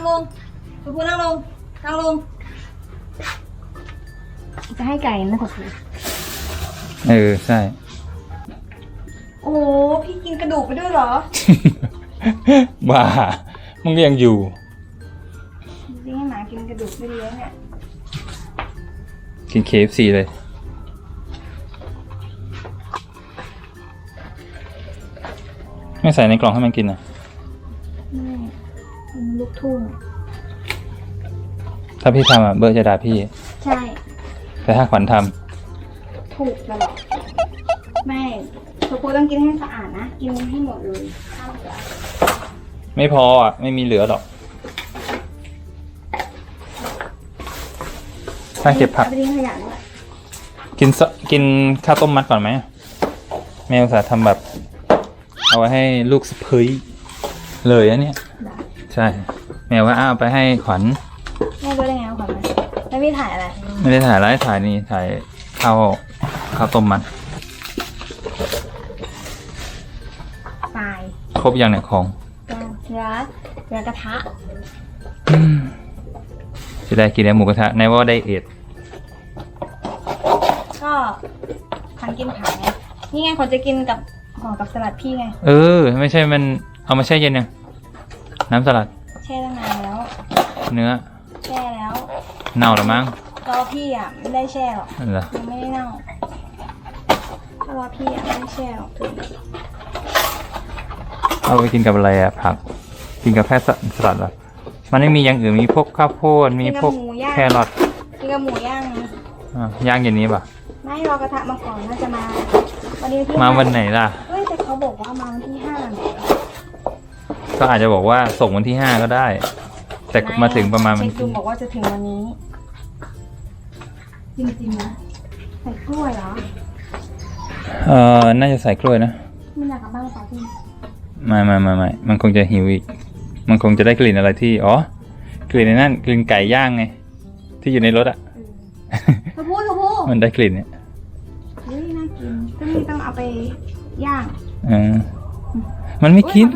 นั่งลงชมพูนั่งลง นั่งลง จะให้ไก่นะชมพูเออ ใช่ โอ้พี่กินกระดูกไปด้วยเหรอ บ้ามึงก็ยังอยู่จริงให้หมากินกระดูกไม่เลี้ยงเนี่ย กิน KFC เลย ไม่ใส่ในกล่องให้มันกินอะนี่เป็น ลูกทุ่ง ถ้าพี่ทำอะเบอร์จะด่าพี่ ใช่แต่ถ้าขวัญทถูกตลอดไม่ชมพูต้องกินให้สะอาดนะ กินให้หมดเลยห้ามเหลือำไม่พออะไม่มีเหลือหรอกถ้าเก็บผัก อาไปทิ้งขยะด้วยกินสกินข้าวต้มมัดก่อนไหมแม่อุตส่าห์ทำแบบ เอาไว้ให้ลูกสะเพยเลยอันเนี้ยได้ ใช่ แม่ว่าอ้าวไปให้ขวัญแม่รู้ได้ไงว่าขวัญไหมแล้วพี่ถ่ายอะไรไม่ได้ถ่ายไลฟ์ถ่ายนี่ถ่ายข้าวข้าวต้มมัดตายครบยังเนี่ยของก็เนื้อเนื้อกระทะจะได้กินแล้วหมูกระทะในว่าได้เอ็ดก็ขวัญกินผักไงนี่ไงขวัญจะกินกับห่อกับสลัดพี่ไง เออ ไม่ใช่มันเอามาแช่เย็นยัง น้ำสลัด แช่ตั้งนานแล้ว เนื้อ แช่แล้วเน่าหรือมั้งรอพี่อะไม่ได้แช่หรอกนั่นเหรอยังไม่ได้เน่าถ้ารอพี่อะไม่ได้แช่หรอกถึงเอาไปกินกับอะไรอะผัก กินกับแค่สสลัดเหรอมันไม่มีอย่างอื่นมีพวกข้าวโพดมีพวกแครอทกินกับหมูย่างอะย่างเย็นนี้ป่ะไม่รอกระทะมาก่อนน่าจะมาวันนี้ที่มาวันไหนล่ะเฮ้ยแต่เขาบอกว่ามาวันที่ห้าเนี่ย ก็อาจจะบอกว่าส่งวันที่ห้าก็ได้ แต่มาถึงประมาณวันเช็คดูที่บอกว่าจะถึงวันนี้ จริงๆนะใส่กล้วยเหรอเออน่าจะใส่กล้วยนะ ไม่อยากกลับบ้านเลยป่ะพี่ไม่ไม่ไม่ไม่มันคงจะหิวอีก มันคงจะได้กลิ่นอะไรที่ อ๋อ กลิ่นในนั่นกลิ่นไก่ย่างไง ที่อยู่ในรถอะเธอพูดเธอพูดมันได้กลิ่นเนี่ยเฮ้ยน่ากินก็นี่ต้องเอาไปย่าง เออมันไม่กิน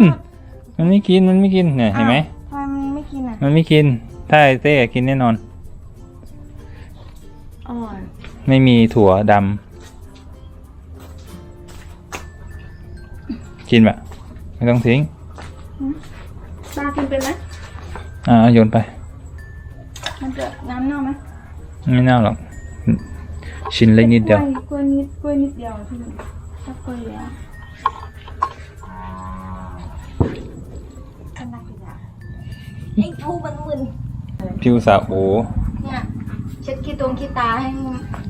มันไม่กินมันไม่กินเนี่ยเห็นไหมอ้าวทำไมมันไม่กินอะมันไม่กิน ถ้าไอ้เต้กินแน่นอนอร่อยไม่มีถั่วดำกินแบบไม่ต้องทิ้งปลากินเป็นไหมอ่าโยนไป มันจะน้ำเน่าไหมไม่น่าหรอก ชิ้นเล็กนิดเดียว กล้กล้วยนิดกล้วยนิดเดียวพี่ถ้ากล้วยแล้วขนาดนี้อะ ไอ้ทูมันมึนพี่อุตส่าห์โอ้เนี่ยเช็ดขี้ตรงขี้ตาให้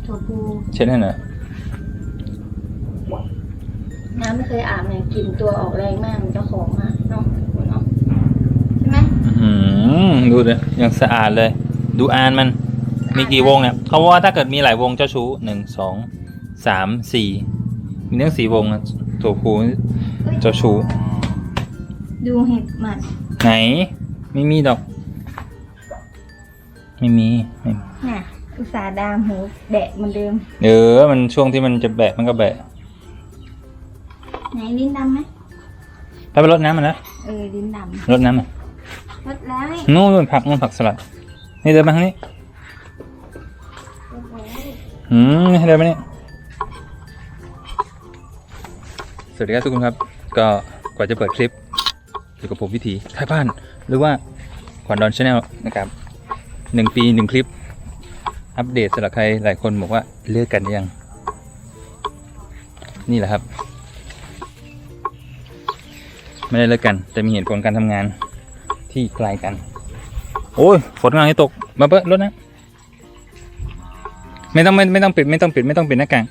ถั่วพูเช็ดให้หน่อยน้ำไม่เคยอาบเนี่ยกลิ่นตัวออกแรงมากมันจะหอมมากเนาะเนาะใช่ไหมอืมดูเลยยังสะอาดเลย ดูอานมัน มีกี่วงเนี่ยเขาว่าถ้าเกิดมีหลายวงเจ้าชู้หนึ่งสองสามสี่มีทั้งสี่วงอะตัวผูเจ้าชู้ดูเห็ดหมันไหน ไม่มีดอก ไม่มีไม่มีน่ะอุตสาห์ดามหูแดะเหมือนเดิม เออ มันช่วงที่มันจะแบะมันก็แบะไหนลิ้นดำไหมไปไปรดน้ำมันนะเออลิ้นดรดน้ำมันำลดแล้วนี่นู่นนู่นผักนู่นผักสลัด นี่เดินมาทางนี้โอ้โหอืมให้เดินมานี่สวัสดีครับทุกคนครับ ก็กว่าจะเปิดคลิป อยู่กับผมวิธีท้ายบ้าน หรือว่าขวัญดอนชาแนลนะครับหนึ่งปีหนึ่งคลิป อัปเดตสำหรับใครหลายคนบอกว่าเลิกกันหรือยัง นี่แหละครับ ไม่ได้เลิกกัน แต่มีเหตุผลการทำงานที่ไกลกัน โอ้ยฝนกำลังจะตกมาเปิดรถนะ ไม่ต้องไม่ไม่ต้องปิดไม่ต้องปิดไม่ต้องปิดหน้ากาก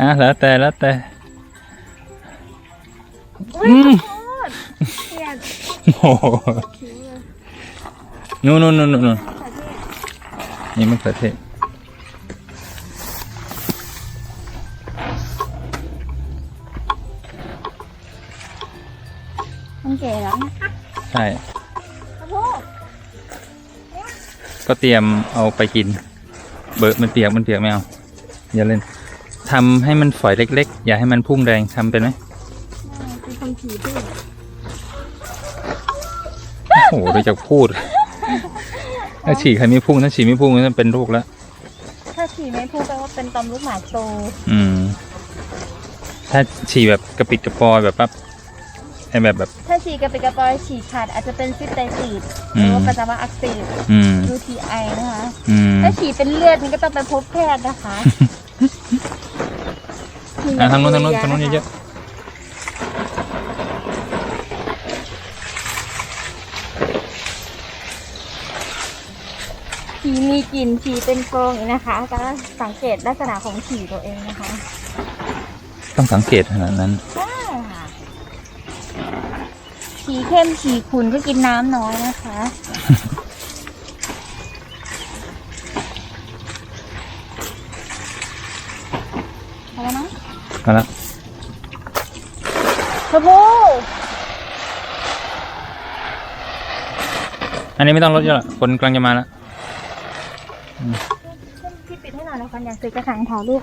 อะแล้วแต่แล้วแต่อืมเครียดโอ้โหนู่นนู่นนู่นนู่นนี่มันเกิดเทศมันแก่แล้วนะคะใช่ขอโทษก็เตรียมเอาไปกิน เบิร์มันเปียกมันเปียกไม่เอาอย่าเล่น ทำให้มันฝอยเล็ก ๆ อย่าให้มันพุ่งแรงทำเป็นไหมจมีผีด้วยโอ้โหเราจะพูด ถ้าฉี่ใครไม่พุ่งถ้าฉี่ไม่พุ่งนั่นเป็นโรคแล้ว ถ้าฉี่ไม่พูดแปลว่าเป็นตอมลูกหมาโต อืม ถ้าฉี่แบบกระปิดกระปอยแบบปั๊บไอแบบแบบ ถ้าฉี่กระปิดกระปอยฉี่ขาดอาจจะเป็นซิสไตติสหอืมรือว่าปัสสาวะอักเสบอืม UTI นะคะอืมถ้าฉี่เป็นเลือดนี่ก็ต้องไปพบแพทย์นะคะ อะทางนู้นทางนู้นทางนู้นเยอะฉี่มีกลิ่นฉี่เป็นกรงอย่างนี้นะคะก็สังเกตลักษณะของฉี่ตัวเองนะคะๆต้องสังเกตขนาดนั้นใช่ค่ะฉี่เข้มฉี่ขุ่นก็กินน้ำน้อยนะคะ พอแล้วมั้ง มาแล้วชมพูอันนี้ไม่ต้องลดเยอะหรอกคนกำลังจะมาแล้วพี่ปิดให้หน่อยแล้วกันอยากซื้อกระถางถ่ายรูป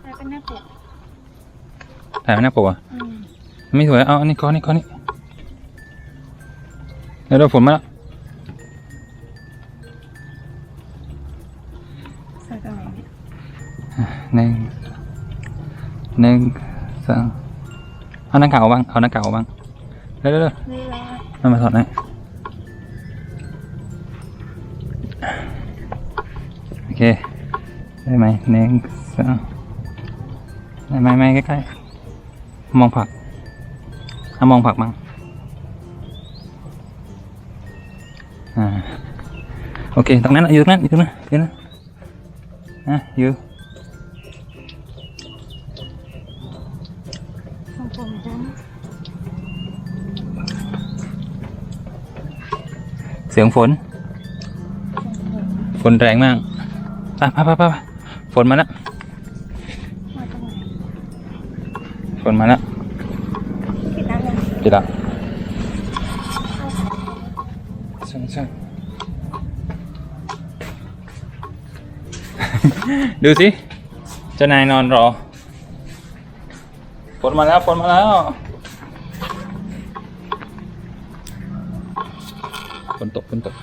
อะไรเป็นหน้าปกถ่ายไว้หน้าปกอะอืมไม่สวยเอาอันนี้ก้อนนี้ก้อนนี้ เดี๋ยวเราฝนมาแล้วใส่ตรงไหนเนี่ยหนึ่งหนึ่งสองเอาหน้ากากออกบ้างเอาหน้ากากออกบ้างเร็วเร็วเร็วนี่แล้วมามาถอดหน่อยโอเคได้ไหมหนึ่งสองได้ไหมไหมใกล้ๆมองผักเอามองผักบ้าง อ่าโอเคตรงนั้นน่ะอยู่ตรงนั้นอยู่ตรงนั้นอยู่ตรงนั้นอะอยู่ของผมจ้ะเสียงฝน ฝนแรงมากไปไปไปไปไปฝนมาแล้วมาตรงไหนฝนมาแล้วปิดน้ำเลย ปิดละช่างช่าง ดูสิเจ้านายนอนรอฝนมาแล้วฝนมาแล้วฝนตกฝนตก